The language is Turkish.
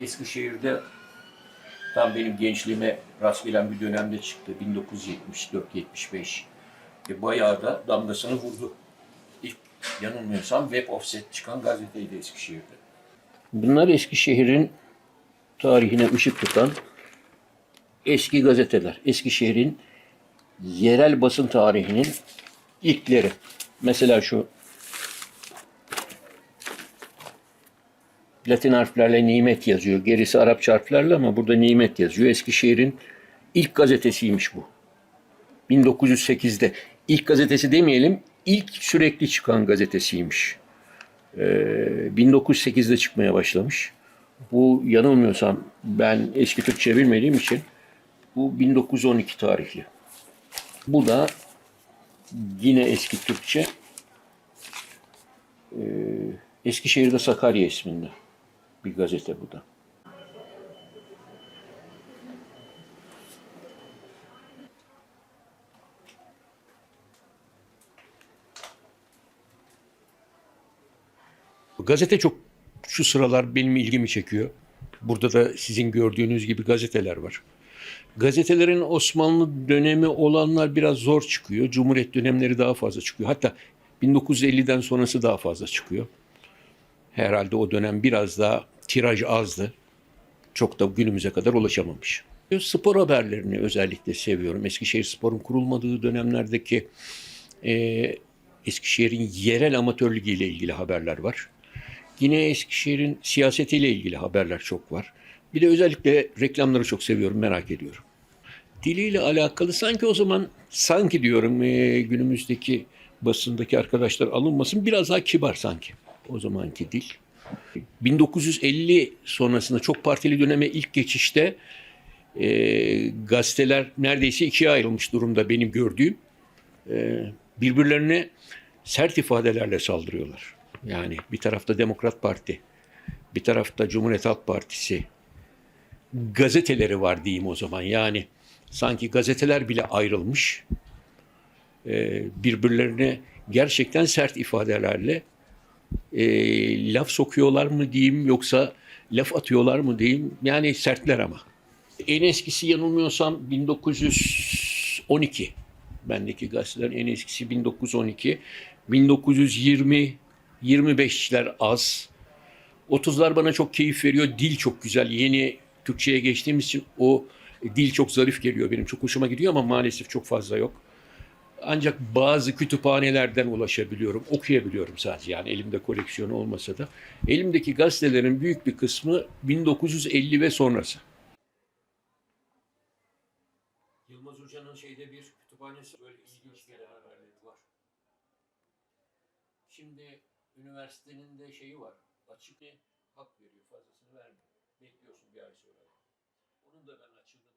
Eskişehir'de tam benim gençliğime rast gelen bir dönemde çıktı. 1974-75. E, bayağı da damgasını vurdu. İlk yanılmıyorsam Web Offset çıkan gazeteydi Eskişehir'de. Bunlar Eskişehir'in tarihine ışık tutan eski gazeteler. Eskişehir'in yerel basın tarihinin ilkleri. Mesela şu Latin harflerle nimet yazıyor. Gerisi Arapça harflerle ama burada nimet yazıyor. Eskişehir'in ilk gazetesiymiş bu. 1908'de. İlk gazetesi demeyelim, ilk sürekli çıkan gazetesiymiş. Ee, 1908'de çıkmaya başlamış. Bu yanılmıyorsam ben eski Türkçe bilmediğim için bu 1912 tarihli. Bu da yine eski Türkçe. Ee, Eskişehir'de Sakarya isminde bir gazete bu da. Gazete çok şu sıralar benim ilgimi çekiyor. Burada da sizin gördüğünüz gibi gazeteler var. Gazetelerin Osmanlı dönemi olanlar biraz zor çıkıyor. Cumhuriyet dönemleri daha fazla çıkıyor. Hatta 1950'den sonrası daha fazla çıkıyor. Herhalde o dönem biraz daha tiraj azdı. Çok da günümüze kadar ulaşamamış. Spor haberlerini özellikle seviyorum. Eskişehir Spor'un kurulmadığı dönemlerdeki e, Eskişehir'in yerel amatör ligi ile ilgili haberler var. Yine Eskişehir'in siyasetiyle ilgili haberler çok var. Bir de özellikle reklamları çok seviyorum, merak ediyorum. Diliyle alakalı sanki o zaman, sanki diyorum e, günümüzdeki basındaki arkadaşlar alınmasın biraz daha kibar sanki o zamanki dil. 1950 sonrasında çok partili döneme ilk geçişte e, gazeteler neredeyse ikiye ayrılmış durumda benim gördüğüm. E, birbirlerine sert ifadelerle saldırıyorlar. Yani bir tarafta Demokrat Parti, bir tarafta Cumhuriyet Halk Partisi gazeteleri var diyeyim o zaman. Yani sanki gazeteler bile ayrılmış. E, birbirlerine gerçekten sert ifadelerle e, laf sokuyorlar mı diyeyim yoksa laf atıyorlar mı diyeyim. Yani sertler ama. En eskisi yanılmıyorsam 1912. Bendeki gazetelerin en eskisi 1912. 1920 25'ler az. 30'lar bana çok keyif veriyor. Dil çok güzel. Yeni Türkçe'ye geçtiğimiz için o dil çok zarif geliyor benim. Çok hoşuma gidiyor ama maalesef çok fazla yok. Ancak bazı kütüphanelerden ulaşabiliyorum, okuyabiliyorum sadece. Yani elimde koleksiyonu olmasa da. Elimdeki gazetelerin büyük bir kısmı 1950 ve sonrası. Yılmaz Hoca'nın şeyde bir kütüphanesi böyle ilginç gelen haberleri var. Şimdi üniversitenin de şeyi var. Açık bir hak veriyor, fazlasını vermiyor. Bekliyorsun bir ay sonra. Onun da ben açığını